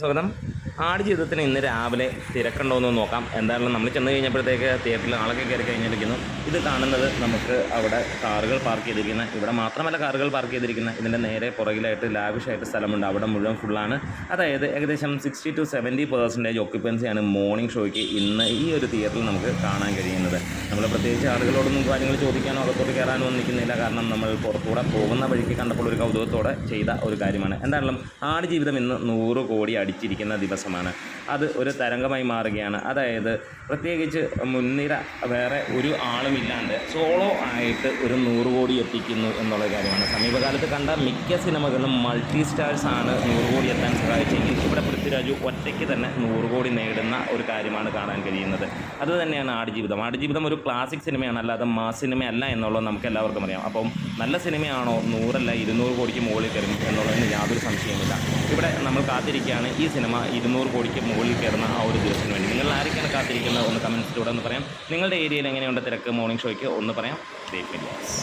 സ്വാഗതം. ആട് ജീവിതത്തിന് ഇന്ന് രാവിലെ തിരക്കുണ്ടോയെന്ന് നോക്കാം. എന്തായാലും നമ്മൾ ചെന്ന് കഴിഞ്ഞപ്പോഴത്തേക്ക് തിയേറ്ററിൽ ആളൊക്കെ കയറി കഴിഞ്ഞിരിക്കുന്നു. ഇത് കാണുന്നത് നമുക്ക് അവിടെ കാറുകൾ പാർക്ക് ചെയ്തിരിക്കുന്ന ഇവിടെ മാത്രമല്ല കാറുകൾ പാർക്ക് ചെയ്തിരിക്കുന്ന ഇതിന്റെ നേരെ പുറകിലായിട്ട് ലാവിഷായിട്ട് സ്ഥലമുണ്ട്. അവിടെ മുഴുവൻ ഫുള്ളാണ് അതായത് ഏകദേശം സിക്സ്റ്റി ടു സെവന്റി പെർസെന്റേജ് ഒക്യുപ്പൻസിയാണ് മോർണിംഗ് ഷോയ്ക്ക് ഇന്ന് ഈ ഒരു തിയേറ്ററിൽ നമുക്ക് കാണാൻ കഴിയുന്നത്. നമ്മൾ പ്രത്യേകിച്ച് ആളുകളോടൊന്നും കാര്യങ്ങൾ ചോദിക്കാനോ അകത്തോട്ട് കയറാനോ നിൽക്കുന്നില്ല. കാരണം നമ്മൾ പുറത്തൂടെ പോകുന്ന വഴിക്ക് കണ്ടപ്പോൾ ഒരു കൗതുകത്തോടെ ചെയ്ത ഒരു കാര്യമാണ്. എന്തായാലും ആട് ജീവിതം ഇന്ന് നൂറ് കോടി അടിച്ചിരിക്കുന്ന ദിവസമാണ്. അത് ഒരു തരംഗമായി മാറുകയാണ്. അതായത് പ്രത്യേകിച്ച് മുൻനിര വേറെ ഒരു ആളുമില്ലാണ്ട് സോളോ ആയിട്ട് ഒരു നൂറ് കോടി എത്തിക്കുന്നു എന്നുള്ള കാര്യമാണ്. സമീപകാലത്ത് കണ്ട മിക്ക സിനിമകളും മൾട്ടി സ്റ്റാർസ് ആണ് നൂറ് കോടി എത്താൻ സഹായിച്ചെങ്കിൽ ഇവിടെ പൃഥ്വിരാജ് ഒറ്റയ്ക്ക് തന്നെ നൂറ് കോടി നേടുന്ന ഒരു കാര്യമാണ് കാണാൻ കഴിയുന്നത്. അത് തന്നെയാണ് ആടുജീവിതം ആടുജീവിതം ഒരു ക്ലാസിക് സിനിമയാണ് അല്ലാതെ മാസ് സിനിമയല്ല എന്നുള്ളത് നമുക്ക് എല്ലാവർക്കും അറിയാം. അപ്പം നല്ല സിനിമയാണോ നൂറല്ല ഇരുന്നൂറ് കോടിക്ക് മുകളിൽ കയറും എന്നുള്ളതിന് യാതൊരു സംശയമില്ല ഇവിടെ നമ്മൾ കാത്തിരിക്കുകയാണ് ഈ സിനിമ ഇരുന്നൂറ് കോടിക്ക് മുകളിൽ കയറുന്ന ആ ഒരു ദിവസത്തിന് വേണ്ടി. നിങ്ങൾ ആരൊക്കെയാണ് കാത്തിരിക്കുന്നത്? ഒന്ന് കമൻസിലൂടെ ഒന്ന് പറയാം. നിങ്ങളുടെ ഏരിയയിൽ എങ്ങനെയുണ്ട് തിരക്ക്? മോർണിംഗ് ഷോയ്ക്ക് ഒന്ന് പറയാം. മീഡിയാസ്